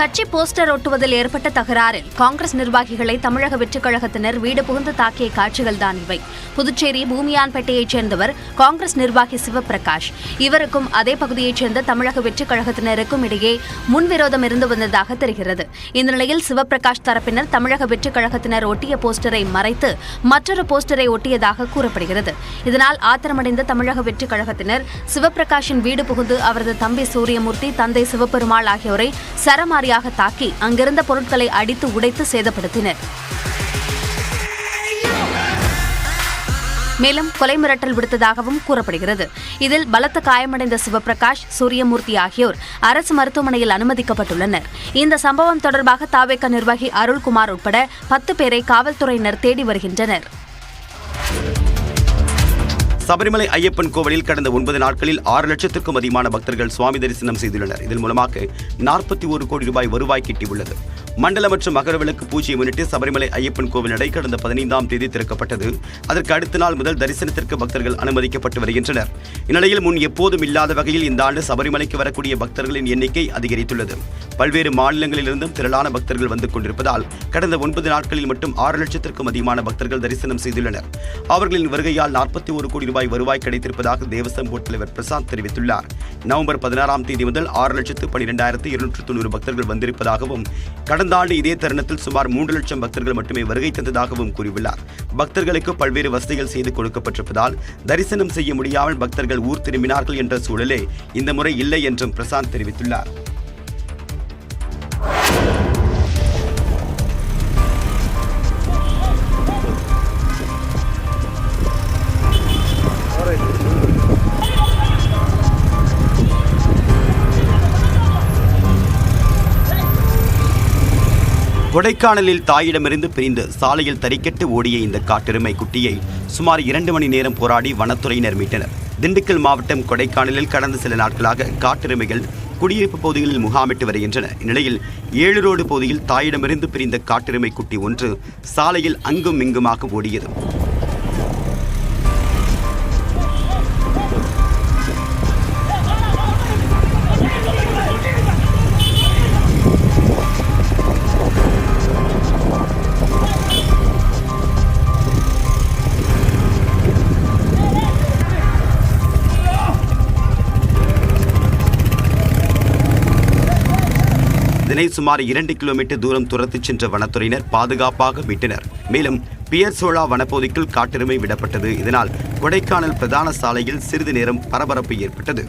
கட்சி போஸ்டர் ஒட்டுவதில் ஏற்பட்ட தகராறில் காங்கிரஸ் நிர்வாகிகளை தமிழக வெற்றிக் கழகத்தினர் வீடு புகுந்து தாக்கிய காட்சிகள் தான் இவை. புதுச்சேரி பூமியான்பேட்டையைச் சேர்ந்தவர் காங்கிரஸ் நிர்வாகி சிவபிரகாஷ். இவருக்கும் அதே பகுதியைச் சேர்ந்த தமிழக வெற்றிக் கழகத்தினருக்கும் இடையே முன்விரோதம் இருந்து வந்ததாக தெரிகிறது. இந்த நிலையில் சிவபிரகாஷ் தரப்பினர் தமிழக வெற்றிக் கழகத்தினர் ஒட்டிய போஸ்டரை மறைத்து மற்றொரு போஸ்டரை ஒட்டியதாக கூறப்படுகிறது. இதனால் ஆத்திரமடைந்த தமிழக வெற்றிக் கழகத்தினர் சிவபிரகாஷின் வீடு புகுந்து அவரது தம்பி சூரியமூர்த்தி தந்தை சிவபெருமாள் ஆகியோரை சரமாரியாக தாக்கி அங்கிருந்த பொருட்களை அடித்து உடைத்து சேதப்படுத்தினர். மேலும் கொலை மிரட்டல் விடுத்ததாகவும் கூறப்படுகிறது. இதில் பலத்த காயமடைந்த சிவபிரகாஷ் சூரியமூர்த்தி ஆகியோர் அரசு மருத்துவமனையில் அனுமதிக்கப்பட்டுள்ளனர். இந்த சம்பவம் தொடர்பாக தாவேக்க நிர்வாகி அருள்குமார் உட்பட பத்து பேரை காவல்துறையினர் தேடி வருகின்றனர். சபரிமலை ஐயப்பன் கோவிலில் கடந்த ஒன்பது நாட்களில் ஆறு லட்சத்திற்கும் அதிகமான பக்தர்கள் சுவாமி தரிசனம் செய்துள்ளனர். இதன் மூலமாக நாற்பத்தி ஒரு கோடி ரூபாய் வருவாய் கிட்டியுள்ளது. மண்டல மற்றும் மகரவிளக்கு பூஜையை முன்னிட்டு சபரிமலை ஐயப்பன் கோவில் நடை கடந்த பதினைந்தாம் தேதி திறக்கப்பட்டது. அதற்கு அடுத்த நாள் முதல் தரிசனத்திற்கு பக்தர்கள் அனுமதிக்கப்பட்டு வருகின்றனர். இந்நிலையில் முன் எப்போதும் இல்லாத வகையில் இந்த ஆண்டு சபரிமலைக்கு வரக்கூடிய பக்தர்களின் எண்ணிக்கை அதிகரித்துள்ளது. பல்வேறு மாநிலங்களிலிருந்தும் திரளான பக்தர்கள் வந்து கொண்டிருப்பதால் கடந்த ஒன்பது நாட்களில் மட்டும் ஆறு லட்சத்திற்கும் அதிகமான பக்தர்கள் தரிசனம் செய்துள்ளனர். அவர்களின் வருகையால் நாற்பத்தி ஒரு கோடி ரூபாய் வருவாய் கிடைத்திருப்பதாக தேவசம் போர்ட் தலைவர் பிரசாந்த் தெரிவித்துள்ளார். நவம்பர் பதினாறாம் தேதி முதல் ஆறு லட்சத்து பன்னிரெண்டாயிரத்து இருநூற்று தொண்ணூறு பக்தர்கள் வந்திருப்பதாகவும் கடந்த ஆண்டு இதே தருணத்தில் சுமார் மூன்று லட்சம் பக்தர்கள் மட்டுமே வருகை தந்ததாகவும் கூறியுள்ளார். பக்தர்களுக்கு பல்வேறு வசதிகள் செய்து கொடுக்கப்பட்டிருப்பதால் தரிசனம் செய்ய முடியாமல் பக்தர்கள் ஊர் திரும்பினார்கள் என்ற சூழலே இந்த முறை இல்லை என்றும் பிரசாந்த் தெரிவித்துள்ளார். கொடைக்கானலில் தாயிடமிருந்து பிரிந்து சாலையில் தறிக்கெட்டு ஓடிய இந்த காட்டெருமை குட்டியை சுமார் இரண்டு மணி நேரம் போராடி வனத்துறையினர் மீட்டனர். திண்டுக்கல் மாவட்டம் கொடைக்கானலில் கடந்த சில நாட்களாக காட்டெருமைகள் குடியிருப்பு பகுதிகளில் முகாமிட்டு வருகின்றன. இந்நிலையில் ஏழு ரோடு பகுதியில் தாயிடமிருந்து பிரிந்த காட்டெருமை குட்டி ஒன்று சாலையில் அங்கும் இங்குமாக ஓடியது. இதனை சுமார் இரண்டு கிலோமீட்டர் தூரம் துரத்துச் சென்ற வனத்துறையினர் பாதுகாப்பாக மீட்டனர். மேலும் பியர் சோழா வனப்பகுதிக்குள் காட்டெருமை விடப்பட்டது. இதனால் கொடைக்கானல் பிரதான சாலையில் சிறிது நேரம் பரபரப்பு ஏற்பட்டது.